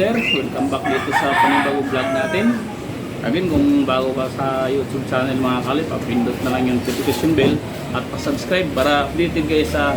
Mister. Welcome back dito sa panibagong vlog natin. Again, kung bago ka sa YouTube channel mga kalip, pindot na lang yung notification bell at pa-subscribe para updated kayo sa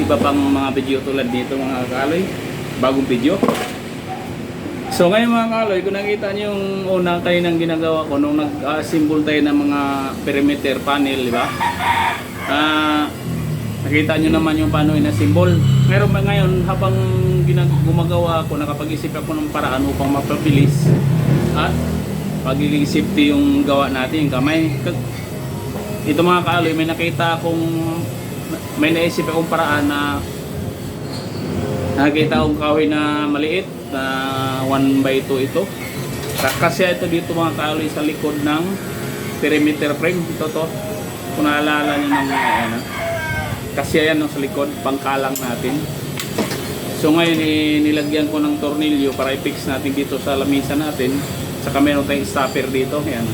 iba pang mga video tulad dito mga kaloy. Bagong video. So ngayon mga kaloy, kung nakita niyo yung una kayo nang ginagawa ko nung nag-assemble tayo ng mga perimeter panel, di ba? Ah, nakita nyo naman yung paano ina-symbol. Meron ba ngayon habang gumagawa ako, nakapag-isip ako ng paraan upang mapabilis at pagiging safety yung gawa natin, yung kamay. Ito mga kaaloy, may nakita akong may naisip akong paraan na nakita akong kahoy na maliit na 1 by 2 ito. Kasi ito dito mga kaaloy sa likod ng perimeter frame. Ito to. Kung naalala nyo ng ano, kasi ayan no, sa likod, pangkalang natin. So ngayon eh, nilagyan ko ng tornilyo para i-fix natin dito sa lamisa natin. Saka meron tayong stopper dito, ayan.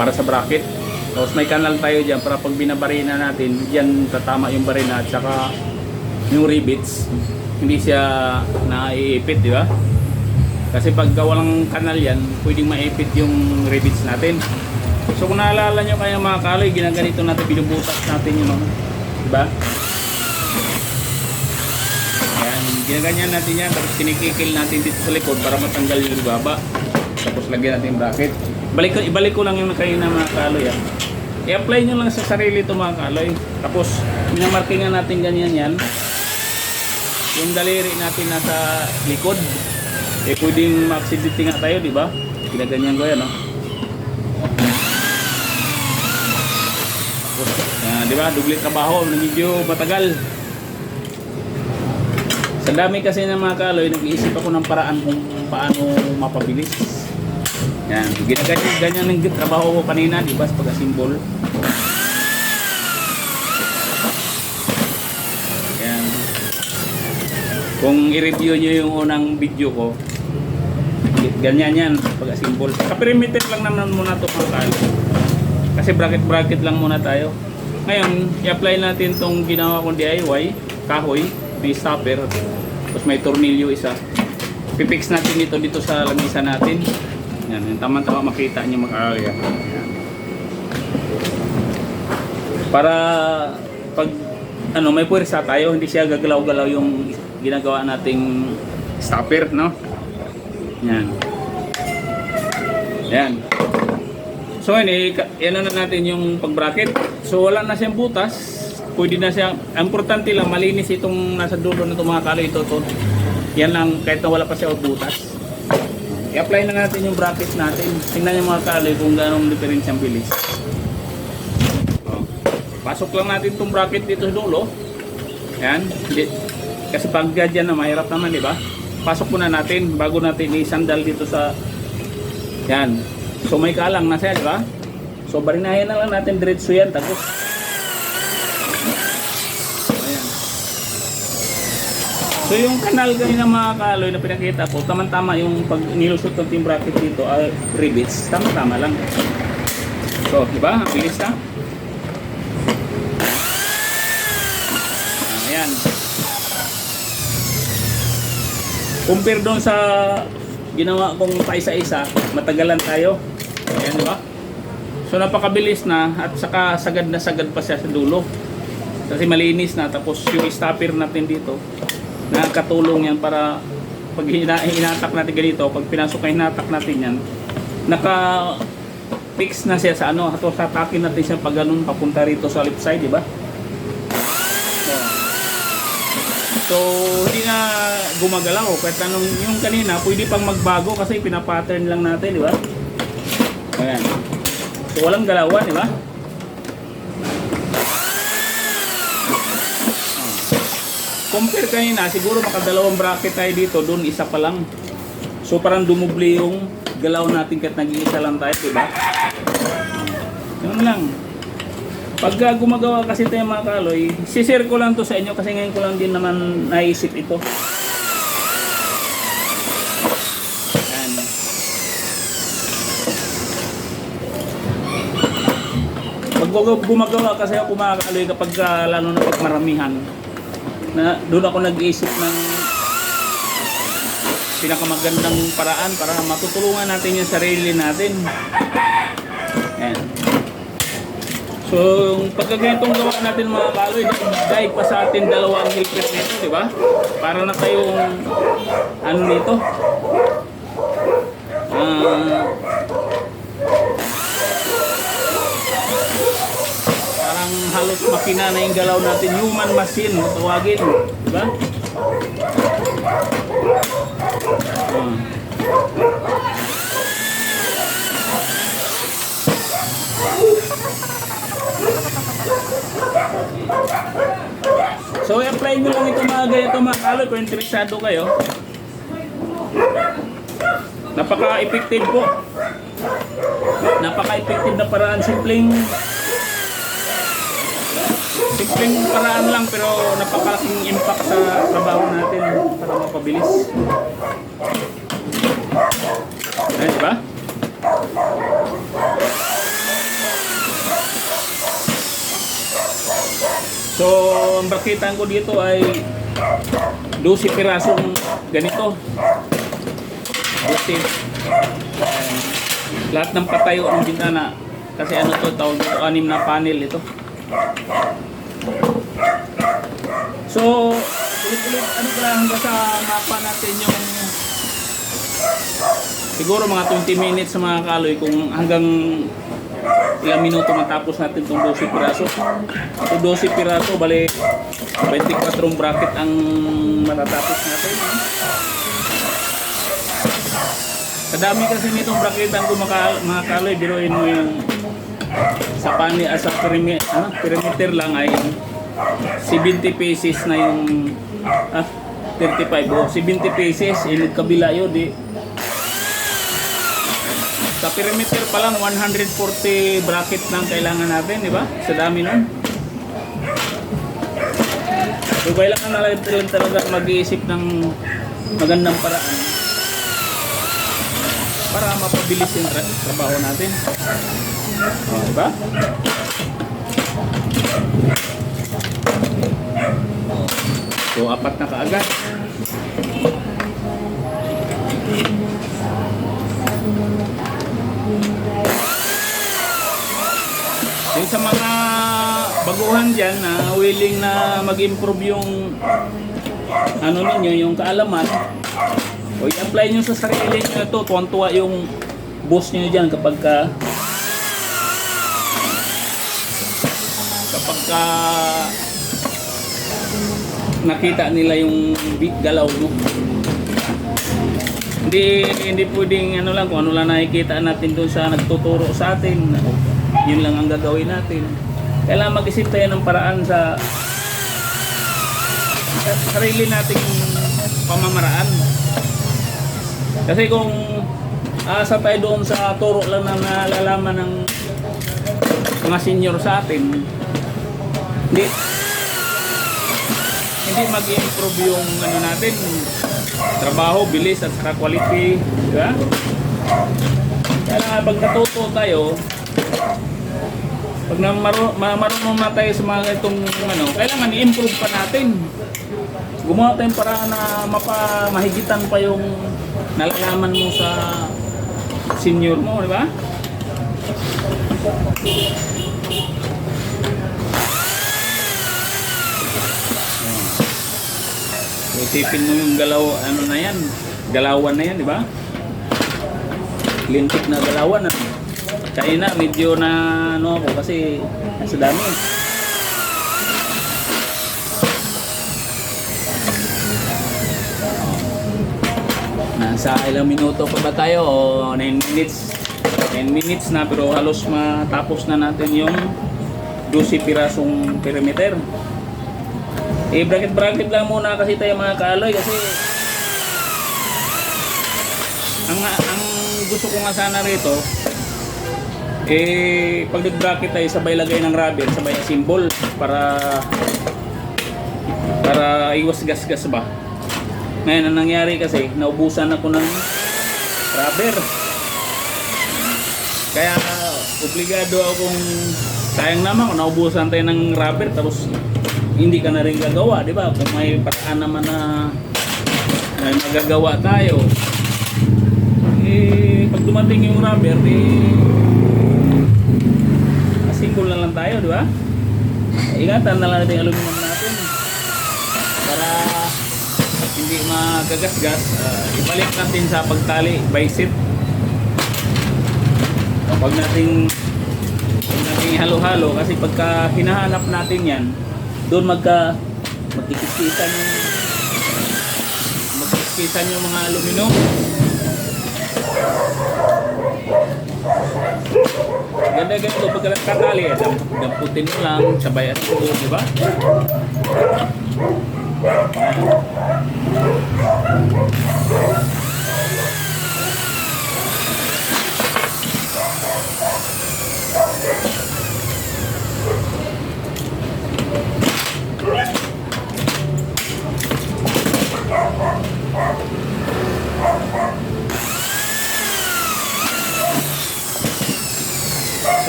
Para sa bracket. Tapos may kanal tayo dyan para pag binabarina natin, dyan tatama yung barina at saka yung rivets. Hindi siya naiipit, di ba? Kasi pag walang kanal yan, pwedeng maipit yung rivets natin. So kung naalala nyo kaya mga kaloy, ginaganito natin, binubutas natin yung mga, di ba? Ayan, ginaganyan natin yan, tapos kinikikil natin dito sa likod para matanggal yung baba. Tapos lagyan natin yung bracket. Balik ko, ibalik ko lang yung kanina mga kaloy. Ah. I-apply nyo lang sa sarili ito mga kaloy. Tapos, minamarkingan natin ganyan yan. Yung daliri natin nasa likod. Eh, pwedeng ma-accidente nga tayo, di ba? Ginaganyan ko yan, no? Ah, di ba? Dublit trabaho, medyo matagal. Sa dami kasi ng mga kaloy, nag-iisip ako ng paraan kung paano mapabilis. Yan, ginaganyan ganyan ng trabaho ko kanina, di ba? Pag-asimbol. Yan. Kung i-review nyo yung unang video ko, ganyan yan, pag-asimbol. Ka-perimeter lang naman muna ito mga kaloy. Kasi bracket-bracket lang muna tayo. Ngayon, i-apply natin tong ginawa kong DIY, kahoy, may stopper, tapos may tornilyo isa. Pipix natin dito dito sa lamisa natin. Yan, yung tama-tama makita niyo mag-area. Para pag ano, may puwersa tayo, hindi siya gagalaw-galaw yung ginagawa nating stopper, no? Yan. Yan. So yun, eh, yan na natin yung pag-bracket. So wala na siyang butas. Pwede na siya. Ang importante lang, malinis itong nasa dulo na itong mga kaloy ito. To. Yan lang, kahit na wala pa siya butas. I-apply na natin yung bracket natin. Tingnan yung mga kaloy kung gano'ng difference ang bilis. Oh. Pasok lang natin itong bracket dito sa dulo. Yan. Kasi pag dyan na mahirap naman, di ba? Pasok muna natin bago natin isandal dito sa yan. So may kalang na siya, di ba? So barinahin na lang natin diretso yan. Tapos Ayan. So yung kanal kanina mga kaloy na pinakita ko, tama-tama yung pag nilusot ng team bracket dito, uh, rivets, tama-tama lang. So, di ba? Ang bilis na. Ah, Ayan. Compare doon sa ginawa kong paisa-isa, matagalan tayo. Ayan, di ba? So napakabilis na at saka sagad na sagad pa siya sa dulo. Kasi malinis na tapos yung stopper natin dito nakakatulong yan para pag hina- hinatak natin ganito, pag pinasok na hinatak natin yan, naka fix na siya sa ano, ato sa takin natin siya pag ganun papunta rito sa left side, di ba? So, hindi na gumagalaw. Kahit anong yung kanina, pwede pang magbago kasi pinapattern lang natin, di ba? Ayan. So, walang galawan, di ba? Compare kanina, siguro makadalawang bracket tayo dito, doon isa pa lang. So, parang dumubli yung galaw natin kahit nag-iisa lang tayo, di ba? Yun lang. Pagka gumagawa kasi tayo mga kaloy, sishare ko lang to sa inyo kasi ngayon ko lang din naman naisip ito. Gug- gumagawa kasi ako mga kaloy kapag ah, lalo na pag maramihan, na doon ako nag-iisip ng pinakamagandang paraan para matutulungan natin yung sarili natin. Ayan. So, yung pagkaganitong gawa natin mga kaloy, dahil pa sa atin dalawa ang hilpit nito, di ba? Para na tayong, ano nito? Ah, parang halos makina na yung galaw natin, human machine, tawagin, di ba? Ah. So, i-apply nyo lang ito mga ganito mga kaloy kung interesado kayo. Napaka-effective po. Napaka-effective na paraan. Simpleng simpleng paraan lang pero napakalaking impact sa trabaho natin para mapabilis. Ayun, di ba? So, ang brakitan ko dito ay 12 pirasong ganito. 12. Ayan. Lahat ng patayo ng bintana. Kasi ano to, tawag dito, anim na panel ito. So, ulit-ulit, ano pala hanggang sa mapa natin yung siguro mga 20 minutes sa mga kaloy kung hanggang ilang minuto matapos natin itong 12 piraso. Ito 12 piraso, bali 24 bracket ang matatapos natin. Kadami kasi nitong bracketan ko maka, mga kaloy, biruin mo yung sa pani as sa perimi, ano, perimeter lang ay 70 pieces na yung ah, 35 o 70 pieces ilog kabila yun di. Sa perimeter pa lang 140 bracket lang kailangan natin di ba? Sa dami nun. So kailangan na lang talaga mag-iisip ng magandang paraan para mapabilis yung tra- trabaho natin oh, di ba So, apat na kaagad. Yung sa mga baguhan dyan na willing na mag-improve yung ano ninyo, yung kaalaman, o i-apply nyo sa sarili nyo ito, tuwan-tuwa yung boss nyo dyan kapag ka kapag ka nakita nila yung galaw mo. Hindi hindi pwedeng ano lang kung ano lang nakikita natin doon sa nagtuturo sa atin. Yun lang ang gagawin natin. Kailangan mag-isip tayo ng paraan sa, sa sarili nating pamamaraan. Kasi kung asa tayo doon sa turo lang na nalalaman ng mga senior sa atin, hindi hindi mag-improve yung ano natin trabaho, bilis at saka quality di ba? kaya pag natuto tayo pag na maru- ma- marunong na tayo sa mga itong ano, kailangan i-improve pa natin gumawa tayong para na mapa, mahigitan pa yung nalalaman mo sa senior mo, di ba? Isipin mo yung galaw, ano na yan, galawan na yan, di ba? Lintik na galawan. Ano? Kanina, medyo na ano ako kasi nasa dami. Nasa ilang minuto pa ba tayo? O 9 minutes. 9 minutes na pero halos matapos na natin yung 12 pirasong perimeter. Eh, bracket-bracket lang muna kasi tayo mga kaaloy kasi ang, ang gusto ko nga sana rito eh, pag nag-bracket tayo, sabay lagay ng rubber, sabay symbol para para iwas gas-gas ba. Ngayon, ang nangyari kasi, naubusan ako ng rubber. Kaya, obligado akong sayang naman kung naubusan tayo ng rubber tapos hindi ka na rin gagawa, di ba? Kung may paraan naman na may magagawa tayo. Eh, pag dumating yung rubber, eh, asingkol na lang tayo, di ba? Ingatan na lang natin yung aluminum natin. Para hindi magagasgas, ah, ibalik natin sa pagtali, bicycle. Huwag nating huwag nating halo-halo kasi pagka hinahanap natin yan, doon magka magkikiskisan yung magkikiskisan yung mga aluminum. Ganda ganito pagka nagkatali eh, damp, damputin mo lang, sabay at tulo, di ba?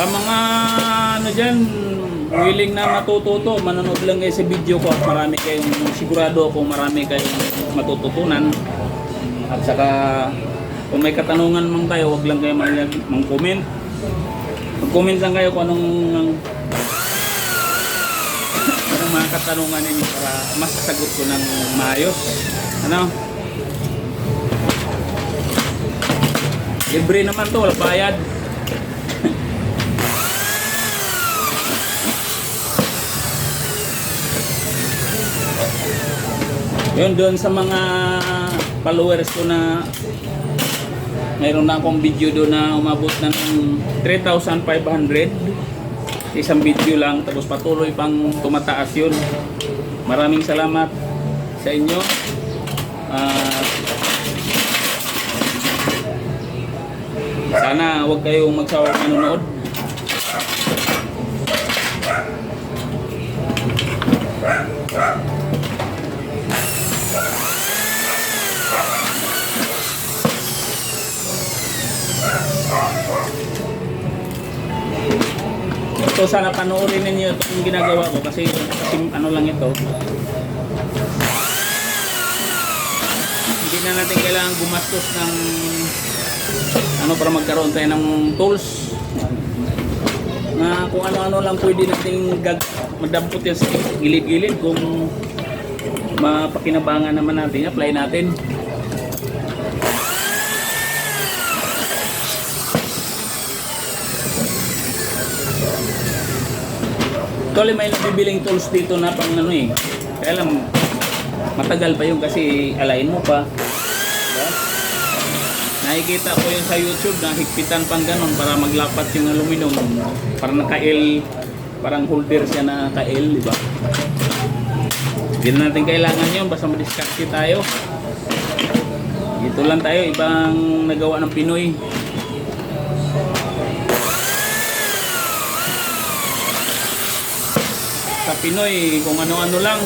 Sa mga ano dyan, willing na matututo, manonood lang kayo sa video ko at marami kayong, sigurado ako marami kayong matututunan. At saka, kung may katanungan mang tayo, wag lang kayo malag, mang-comment. Mag-comment lang kayo kung anong anong mga katanungan ninyo para mas sagot ko ng maayos. Ano? Libre naman to, wala bayad. Yun doon sa mga followers ko na mayroon na akong video doon na umabot na ng 3,500 isang video lang tapos patuloy pang tumataas yun. Maraming salamat sa inyo. Ah, sana huwag kayong magsawang manonood Ito sana panoorin ninyo itong ginagawa ko kasi, kasi ano lang ito. Hindi na natin kailangan gumastos ng ano para magkaroon tayo ng tools na kung ano-ano lang pwede nating gag madampot yan sa gilid-gilid kung mapakinabangan naman natin, apply natin. Actually, may nabibiling tools dito na pang ano eh. Kaya lang, matagal pa yung kasi alain mo pa. Diba? Nakikita ko yun sa YouTube na higpitan pang ganun para maglapat yung aluminum. Para naka-L, parang holder siya na ka-L, di ba? Hindi na natin kailangan yun, basta madiskarte tayo. Dito lang tayo, ibang nagawa ng Pinoy. Pinoy kung ano-ano lang.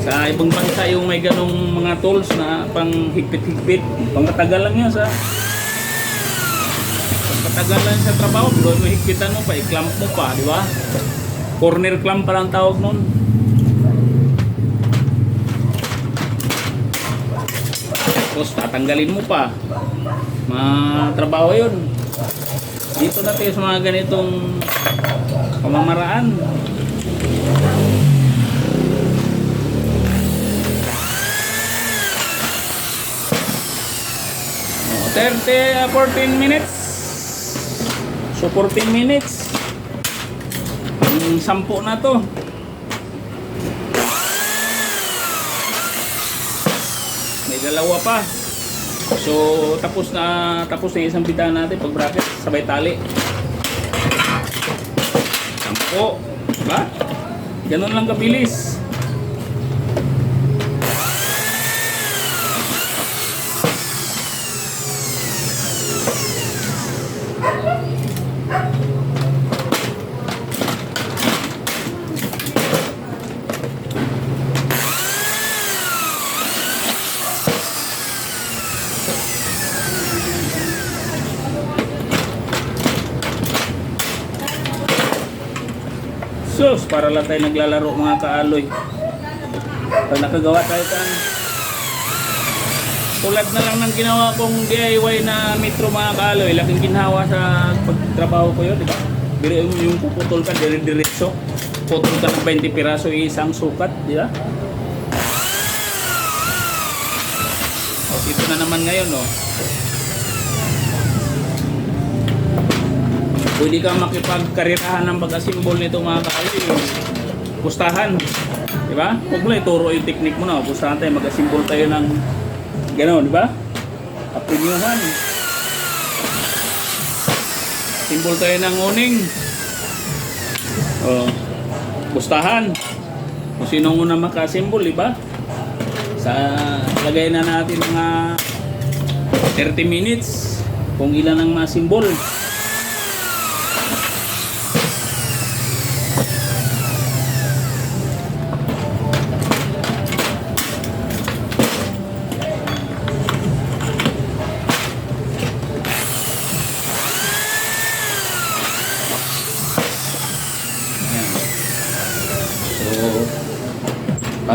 Sa ibang bansa yung may ganong mga tools na pang higpit-higpit. Pang matagal lang yun sa pang matagal lang sa trabaho. Pero may higpitan mo pa, i-clamp mo pa, di ba? Corner clamp pa lang tawag nun. Tapos tatanggalin mo pa. Matrabaho yun dito na tayo sa mga ganitong pamamaraan. Oh, 30 uh, 14 minutes. So 14 minutes. Yung sampo na to. May dalawa pa So, tapos na tapos na isang bita natin pag bracket, sabay tali. Sampo, diba? Ganun lang kabilis. So, pesos para lang tayo naglalaro mga kaaloy. Pag nakagawa tayo tan tulad na lang ng ginawa kong DIY na metro mga kaaloy, laking ginhawa sa pagtrabaho ko yun, di ba? Biro yung, puputol ka, dire-diretso. Putol ka ng 20 piraso isang sukat, di ba? O, ito na naman ngayon, no? Pwede kang makipagkarirahan ng pag-assemble nito mga kaaloy. Pustahan. Di ba? Huwag mo ituro yung technique mo na. Pustahan tayo, mag-assemble tayo ng gano'n, di ba? Apinyuhan. Assemble tayo ng uning. O, pustahan. Kung sino muna maka-assemble, di ba? Sa lagay na natin mga 30 minutes kung ilan ang ma-assemble.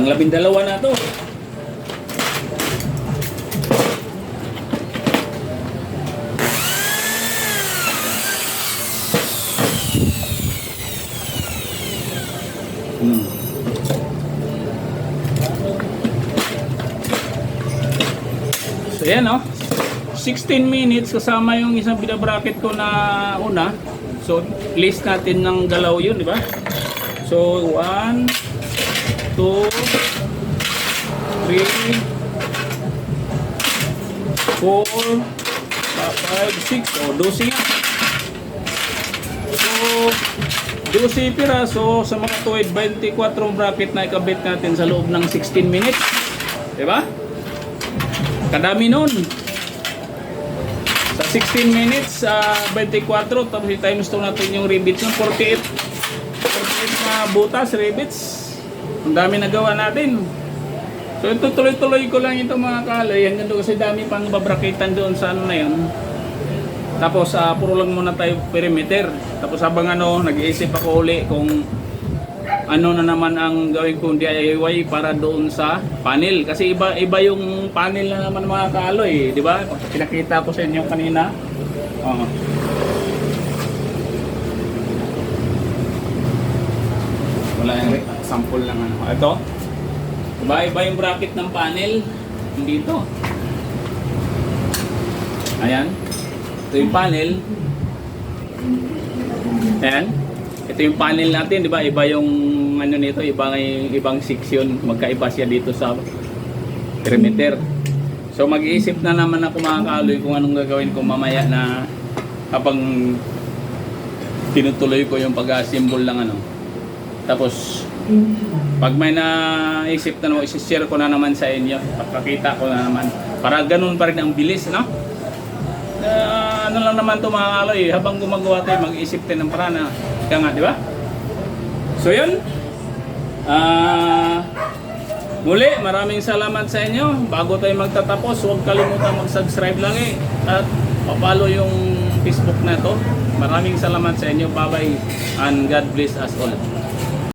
Panglabing dalawa na to. Hmm. So yan oh. 16 minutes kasama yung isang binabracket ko na una. So list natin ng galaw yun, di ba? So 1 2 3 4 5 6 oh 12 yan. So 12 piraso sa mga tuwid 24 bracket na ikabit natin sa loob ng 16 minutes. Di ba? Kadami nun. Sa 16 minutes, ah, 24, tapos i-times 2 natin yung rivets ng 48. 48 na butas, rivets. Ang dami nagawa natin. So ito tuloy-tuloy ko lang ito mga kalay. Hanggang doon kasi dami pang babraketan doon sa ano na yun. Tapos ah, puro lang muna tayo perimeter. Tapos habang ano, nag-iisip ako uli kung ano na naman ang gawin kong DIY para doon sa panel. Kasi iba iba yung panel na naman mga kaaloy, di ba? Pinakita ko sa inyo kanina. Oh. Wala yung sample lang ano. Ito. Diba iba yung bracket ng panel dito. Ayan. Ito yung panel. Ayan. Ito yung panel natin, di ba? Iba yung ano nito, iba yung ibang section, magkaiba siya dito sa perimeter. So mag-iisip na naman ako mga kaaloy kung anong gagawin ko mamaya na habang tinutuloy ko yung pag-assemble ng ano. Tapos pag may naisip na naman, isi-share ko na naman sa inyo, papakita ko na naman. Para ganun pa rin ang bilis, no? Ah, ano lang naman to mga kaloy, habang gumagawa tayo, mag-isip tayo ng paraan na, kaya nga, di ba? So yun, ah, muli, maraming salamat sa inyo. Bago tayo magtatapos, huwag kalimutan mag-subscribe lang eh, at papalo yung Facebook na to. Maraming salamat sa inyo, bye-bye, and God bless us all.